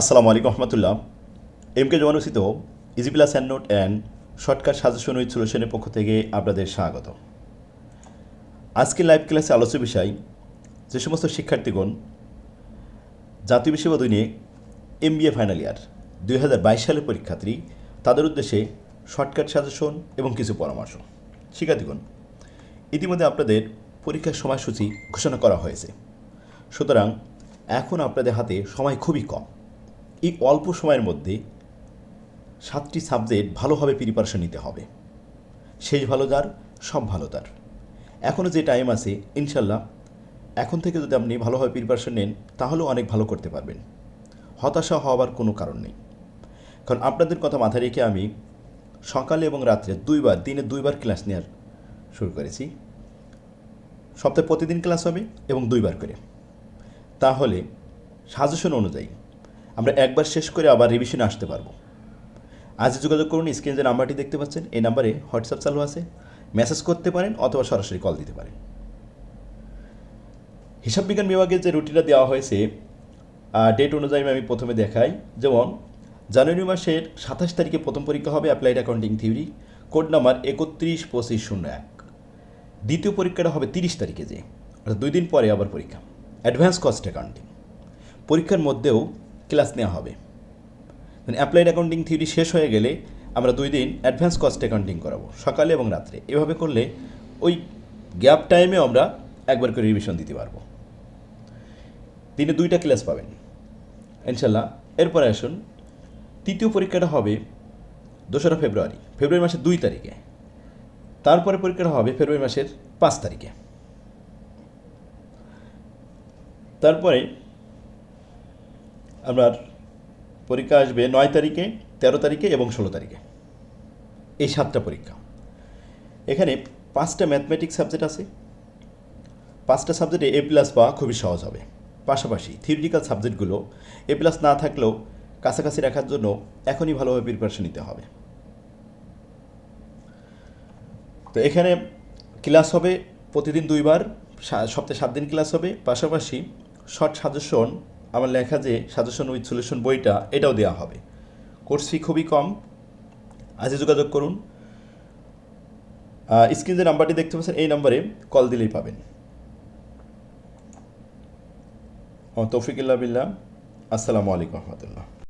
আসসালামু আলাইকুম রহমতুল্লাহ। M K জমানুসিত easy plus and note and shortcut suggestion with সলিউশনের পক্ষ থেকে আপনাদের স্বাগত আজকে লাইভ ক্লাসে আলোচ্য বিষয়, যে সমস্ত শিক্ষার্থীগণ জাতীয় বিশ্ববিদ্যালয় নিয়ে M B A final year দুই হাজার বাইশ সালের পরীক্ষার্থী, তাদের উদ্দেশ্যে শর্টকাট সাজেশন এবং কিছু পরামর্শ। শিক্ষার্থীগণ, ইতিমধ্যে আপনাদের পরীক্ষার সময়সূচি ঘোষণা করা হয়েছে। সুতরাং এখন আপনাদের হাতে সময় খুবই কম। এই অল্প সময়ের মধ্যে সাতটি সাবজেক্ট ভালোভাবে প্রিপারেশন নিতে হবে। শেষ ভালো যার, সব ভালো তার। এখনও যে টাইম আছে, ইনশাল্লাহ, এখন থেকে যদি আপনি ভালোভাবে প্রিপারেশন নেন, তাহলেও অনেক ভালো করতে পারবেন। হতাশা হওয়ার কোনো কারণ নেই। কারণ আপনাদের কথা মাথায় রেখে আমি সকালে এবং রাত্রে দুইবার, দিনে দুইবার ক্লাস নেওয়ার শুরু করেছি। সপ্তাহে প্রতিদিন ক্লাস হবে এবং দুইবার করে। তাহলে সাজেশন অনুযায়ী আমরা একবার শেষ করে আবার রিভিশনে আসতে পারব। আজ যোগাযোগ করুন, স্ক্রিনে যে নাম্বারটি দেখতে পাচ্ছেন, এই নাম্বারে হোয়াটসঅ্যাপ চালু আছে। মেসেজ করতে পারেন অথবা সরাসরি কল দিতে পারেন। হিসাব বিজ্ঞান বিভাগের যে রুটিনটা দেওয়া হয়েছে ডেট অনুযায়ী আমি প্রথমে দেখাই। যেমন, জানুয়ারি মাসের সাতাশ তারিখে প্রথম পরীক্ষা হবে applied accounting theory code number একত্রিশ পঁচিশ শূন্য এক। দ্বিতীয় পরীক্ষাটা হবে তিরিশ তারিখে যে, অর্থাৎ দুই দিন পরে আবার পরীক্ষা। অ্যাডভান্স কস্ট অ্যাকাউন্টিং পরীক্ষার মধ্যেও ক্লাস নেওয়া হবে। মানে অ্যাপ্লাইড অ্যাকাউন্টিং থিওরি শেষ হয়ে গেলে আমরা দুই দিন অ্যাডভান্স কস্ট অ্যাকাউন্টিং করাবো, সকালে এবং রাত্রে। এভাবে করলে ওই গ্যাপ টাইমে আমরা একবার করে রিভিশন দিতে পারব। দিনে দুইটা ক্লাস পাবেন। ইনশাল্লাহ এরপরে আসুন, তৃতীয় পরীক্ষাটা হবে দোসরা ফেব্রুয়ারি ফেব্রুয়ারি মাসের দুই তারিখে। তারপরে পরীক্ষাটা হবে ফেব্রুয়ারি মাসের পাঁচ তারিখে। তারপরে আপনার পরীক্ষা আসবে নয় তারিখে, তেরো তারিখে এবং ষোলো তারিখে। এই সাতটা পরীক্ষা। এখানে পাঁচটা ম্যাথমেটিক্স সাবজেক্ট আছে। পাঁচটা সাবজেক্টে এ প্লাস পাওয়া খুবই সহজ হবে। পাশাপাশি থিওরিটিক্যাল সাবজেক্টগুলো এ প্লাস না থাকলেও কাছাকাছি রাখার জন্য এখনই ভালোভাবে প্রিপারেশন নিতে হবে। তো এখানে ক্লাস হবে প্রতিদিন দুইবার সপ্তাহে সাত দিন ক্লাস হবে। পাশাপাশি শর্ট সাজেশন আমার লেখা যে সাজেশন উইথ সলিউশন বইটা, এটাও দেওয়া হবে। কোর্স ফি খুবই কম। আজই যোগাযোগ করুন। স্ক্রিন যে নাম্বারটি দেখতে পাচ্ছেন, এই নাম্বারে কল দিলেই পাবেন। তৌফিকুল্লাহ বিল্লাহ। আসসালামু আলাইকুম রহমতুল্লাহ।